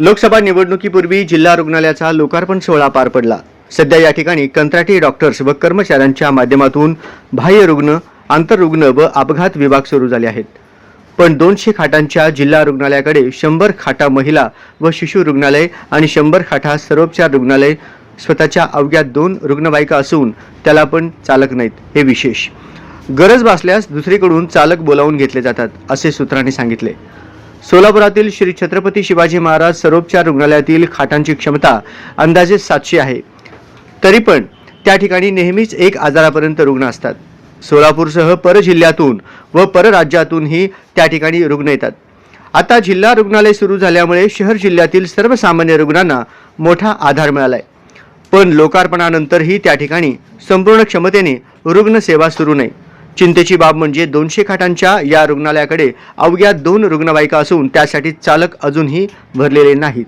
लोकसभा निवडणुकीपूर्वी जिल्हा रुग्णालयाचा लोकार्पण सोहळा पार पडला. सध्या या ठिकाणी कंत्राटी डॉक्टर्स व कर्मचाऱ्यांच्या माध्यमातून बाह्य रुग्ण आंतररुग्ण व अपघात विभाग सुरू झाले आहेत. पण दोनशे खाटांच्या जिल्हा रुग्णालयाकडे शंभर खाटा महिला व शिशु रुग्णालय आणि शंभर खाटा सर्वोपचार रुग्णालय स्वतःच्या अवघ्या दोन रुग्णवाहिका असून त्याला पण चालक नाहीत हे विशेष. गरज भासल्यास दुसरीकडून चालक बोलावून घेतले जातात असे सूत्रांनी सांगितले. सोलापुरातील श्री छत्रपती शिवाजी महाराज सरोपचार रुग्णालयातील खाटांची क्षमता अंदाजे सातशे आहे. तरी पण त्या ठिकाणी नेहमीच एक आजारापर्यंत रुग्ण असतात. सोलापूरसह परजिल्ह्यातून व परराज्यातूनही त्या ठिकाणी रुग्ण येतात. आता जिल्हा रुग्णालय सुरू झाल्यामुळे शहर जिल्ह्यातील सर्वसामान्य रुग्णांना मोठा आधार मिळालाय. पण लोकार्पणानंतरही त्या ठिकाणी संपूर्ण क्षमतेने रुग्णसेवा सुरू नाही. चिंतेची बाब म्हणजे दोनशे खाटांच्या या रुग्णालयाकडे अवघ्या दोन रुग्णवाहिका असून त्यासाठी चालक अजूनही भरलेले नाहीत.